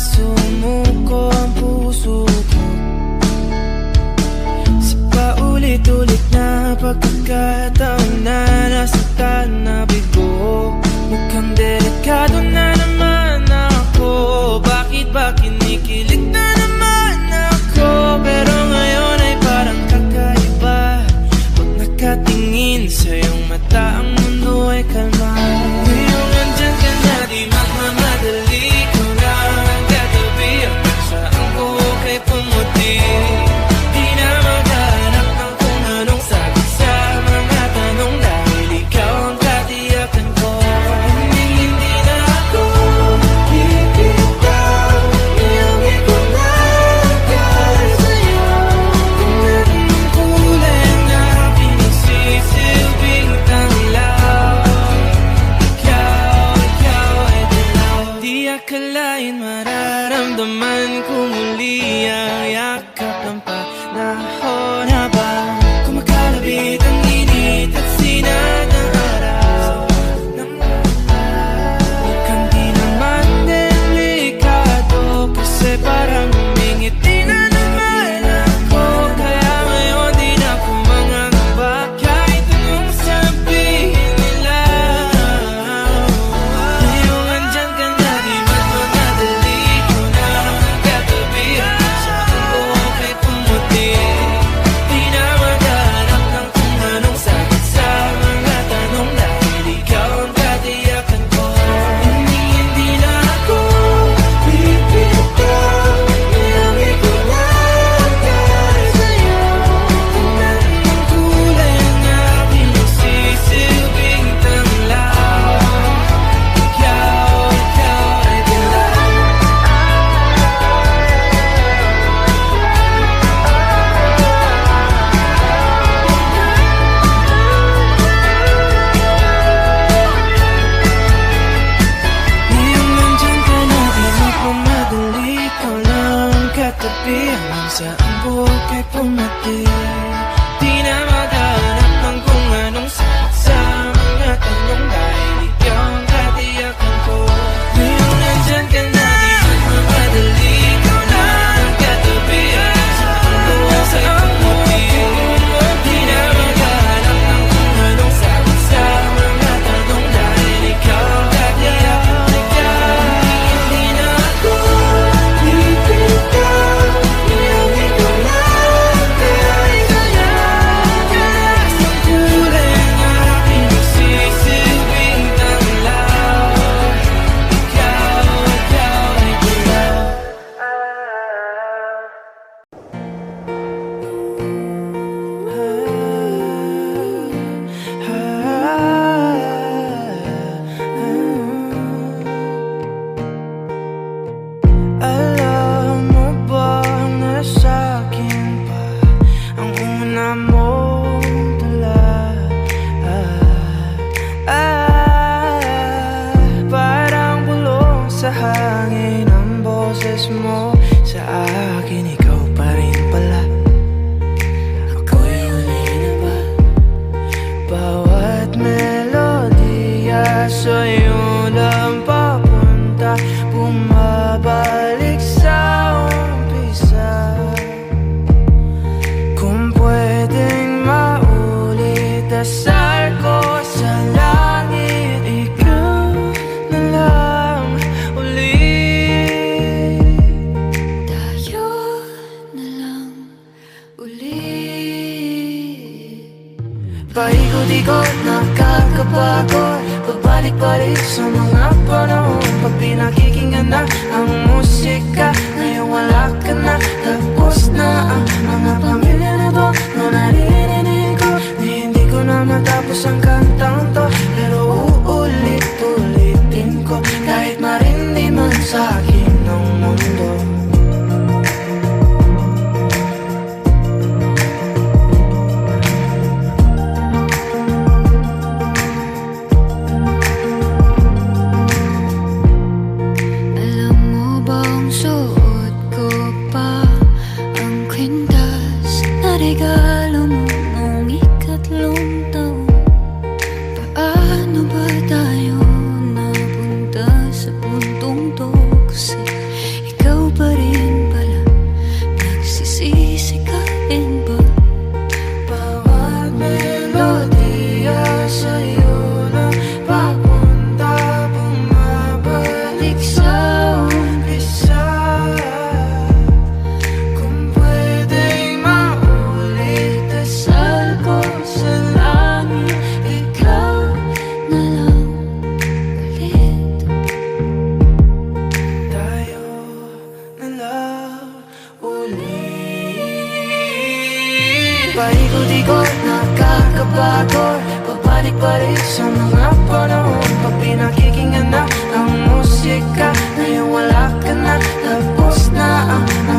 sumuko ang puso ko. Sa paulit-ulit na pagkakataon na nasaktan na bigo Mukhang delikado na naman ako. Bakit, bakit at the ko Nakakapagod Pabalik-balik sa mga panahon. Pag pinakikinggan na ang musika Ngayon wala ka na. Tapos na ang mga panahon pa ikot-ikot Nakakapagod Pabalik-balik sa mga panahon. Pag pinakikingan na ang musika. Ngayon wala ka na Tapos na ang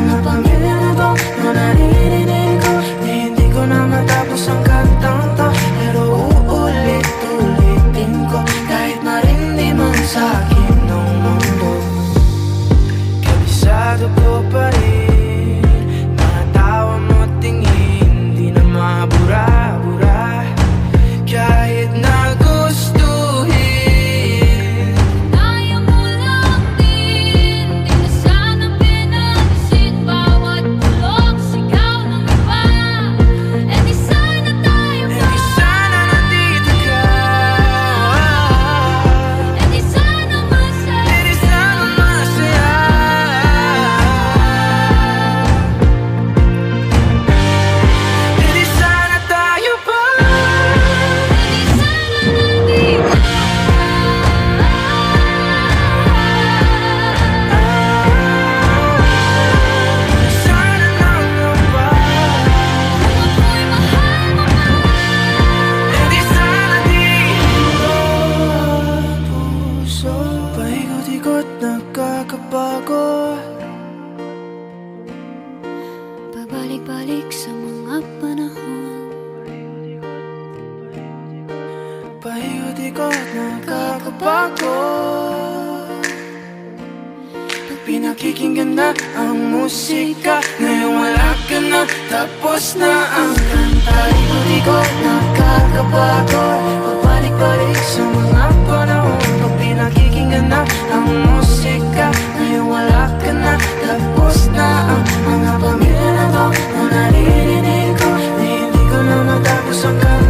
Pinakikinggan na ang musika. Ngayon wala ka na, tapos na ang kanta. Hindi ko nakakabago. Pabalik-balik sa mga panahon Pag pinakikinggan na ang musika. Ngayon wala ka na, tapos na ang mga pamilya na to Na naririnig ko, na hindi ko na matapos ang kanta.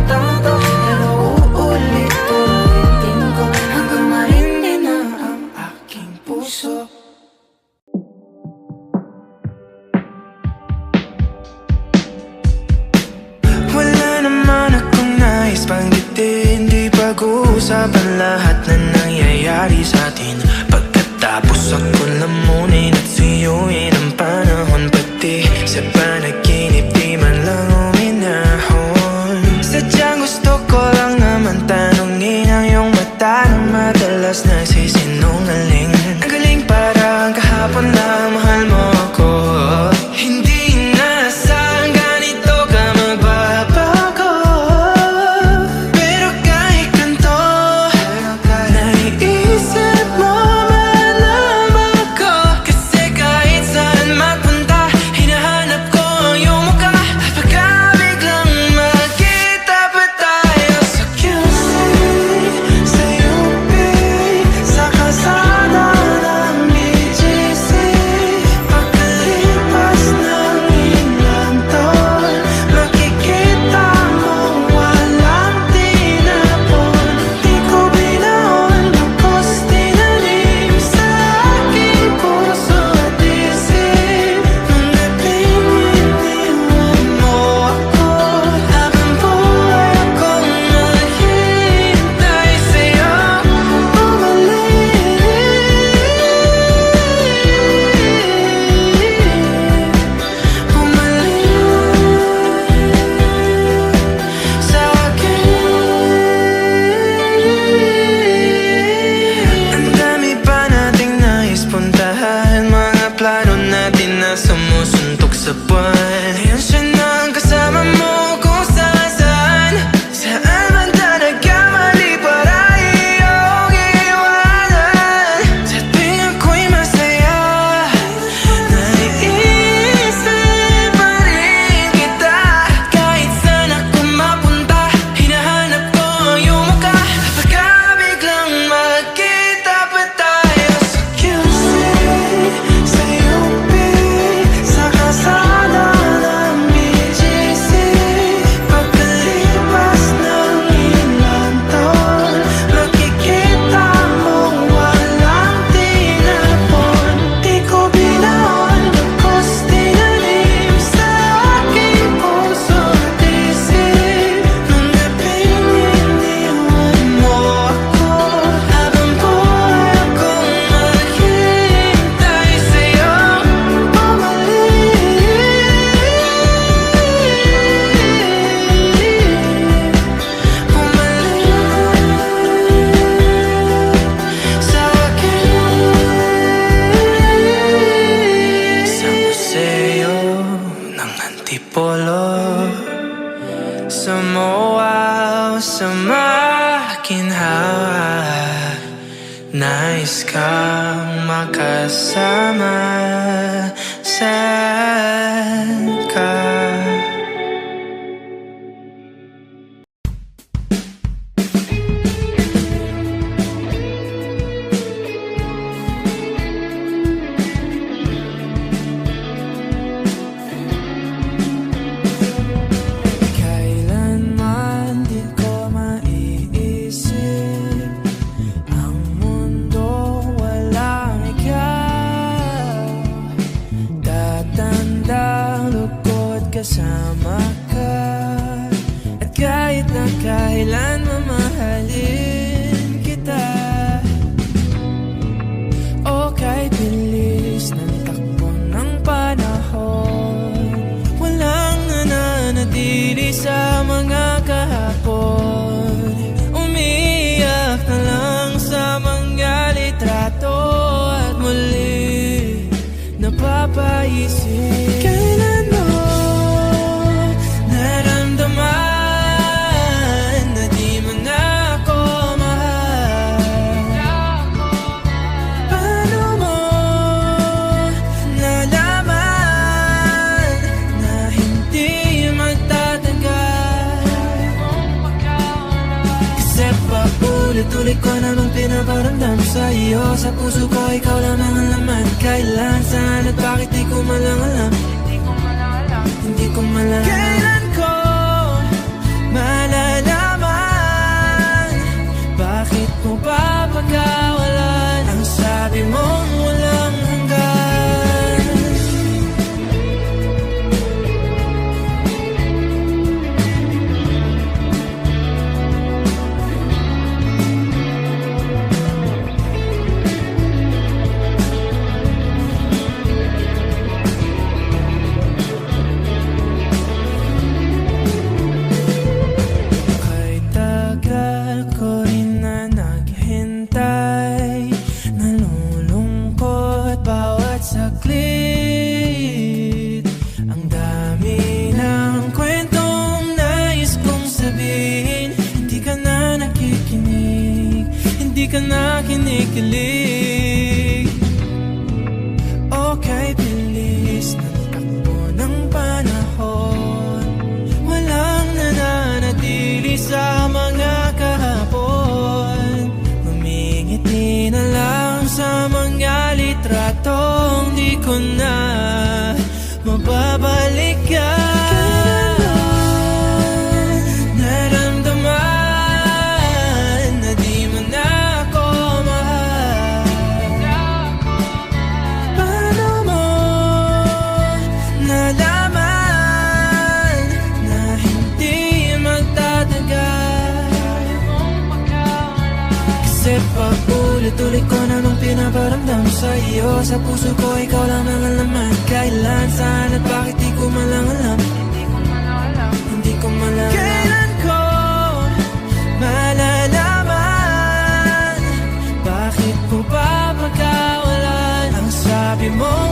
con nada. sa puso ko, ikaw lang ang alaman. Kailan, saan at bakit di ko malang alam? Hindi ko malang alam. Hindi ko malang alam. Kailan ko malalaman? Bakit po ba pagkawalan Ang sabi mo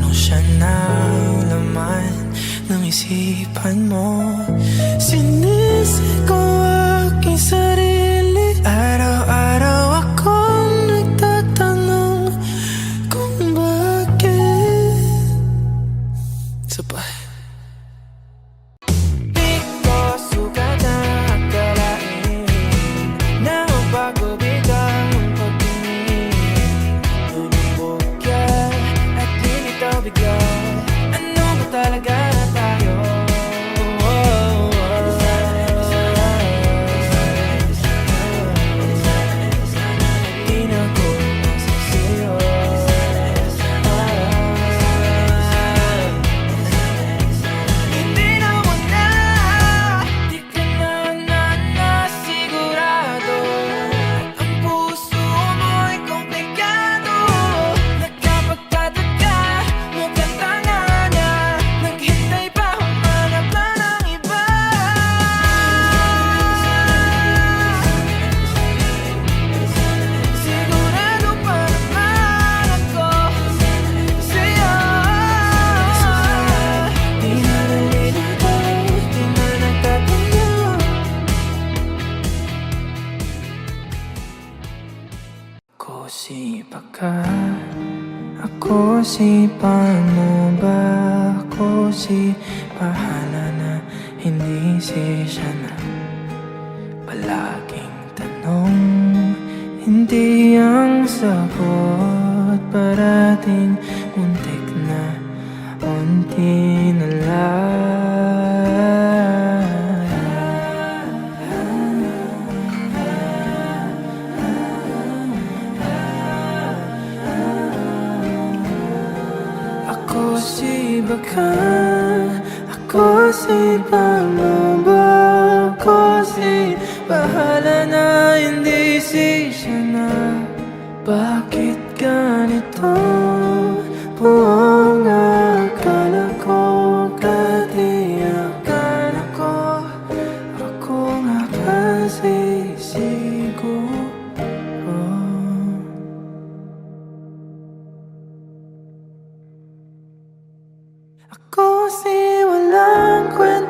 Paano siya na laman ng isipan mo? Sinisi ko aking sarili Araw aking tanong. Hindi ang sagot parating Muntik na unti.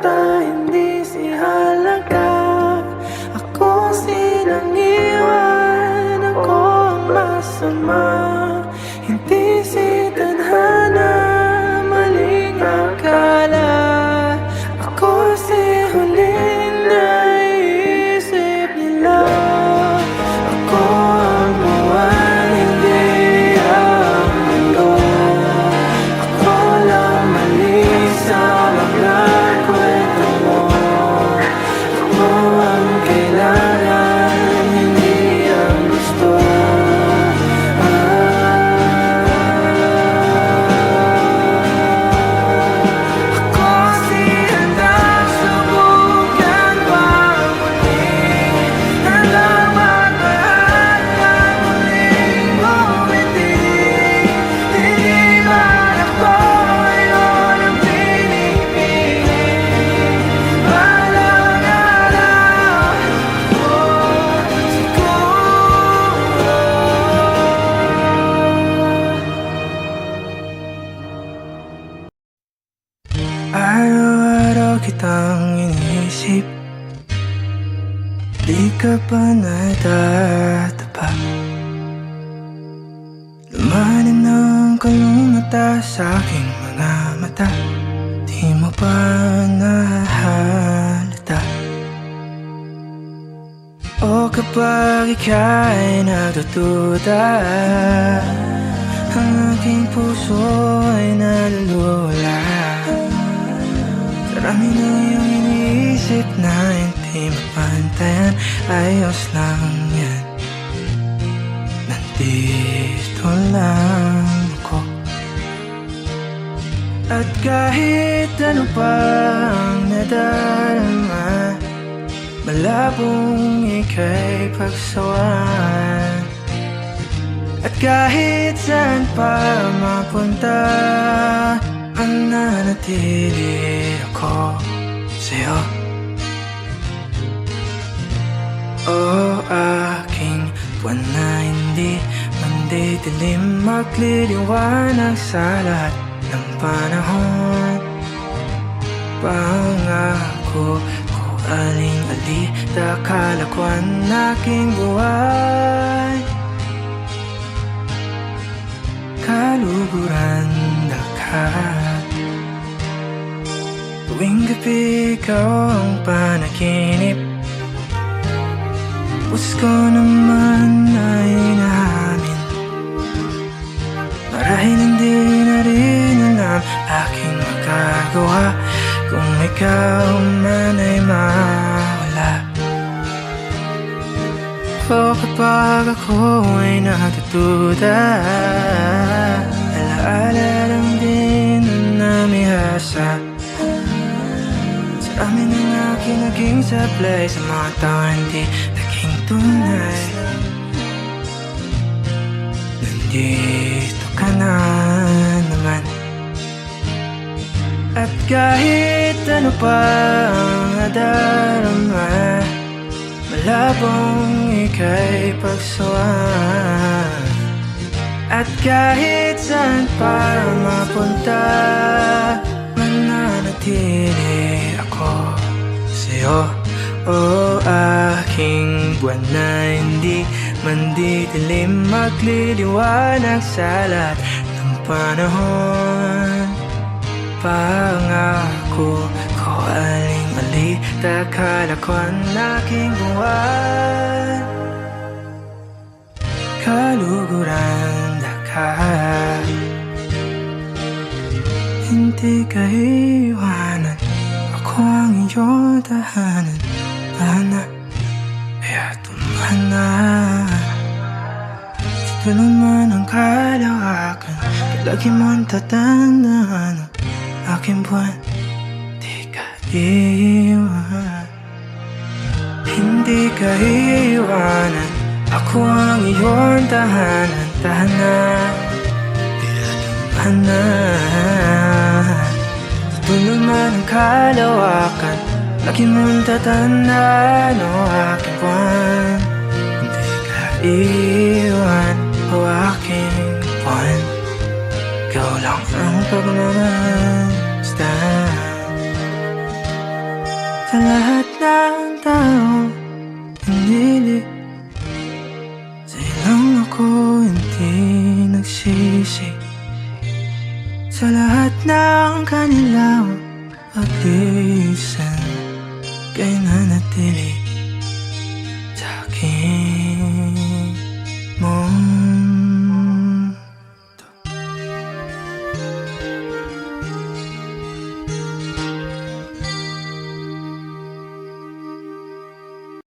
kita hindi si halaga. Ako silang iwan, ako ang masama. Kapag ika'y nagdududa Ang aking puso ay nalulula. Marami na iyong iniisip na hindi mapantayan Ayos lang yan. Nandito lang ako. At kahit ano pang nadarama Malabong ika'y pagsawan. At kahit saan pa mapunta Ang nanatili ako sa'yo. O aking buwan na hindi Mandidilim magliliwanag sa lahat ng panahon. Pangako ko aling-ali Dakalakwan aking buhay. Kaluguran dakat Tuwing gabi ikaw ang panaginip. Puso ko naman ay namin Marahil hindi na rin alam aking magagawa Kung ikaw man ay mawala. O kapag ako ay natutuda Alaala lang din na namihasa Sa amin ang aking naging sablay Sa mga tao hindi naging tunay. Nandito ka na At kahit ano pa ang nadarama Malabong ika'y pagsawan At kahit saan pa mapunta Mananatili ako sa'yo. O aking buwan na hindi Mandidilim magliliwanag sa lahat ng panahon Pangako ko aling-ali Takalakwan aking buwan. Kaluguran dakat Hindi ka iwanan. Ako ang iyong tahanan. Tahanan Kaya tumana Sa tulong man ang kalawakan Palagi mong tatandaan. ang Aking buwan Di ka iwan Hindi ka iwanan Ako ang iyong tahanan Tahanan Kaya tumana Sa tulong man ang kalawakan Lagi mong tatandaan o aking buwan Hindi ka iwan o aking buwan Ikaw lang ang pagmamasdan Sa lahat ng tao Pinili Sa'yo lang ako hindi nagsisi Sa lahat ng kanilang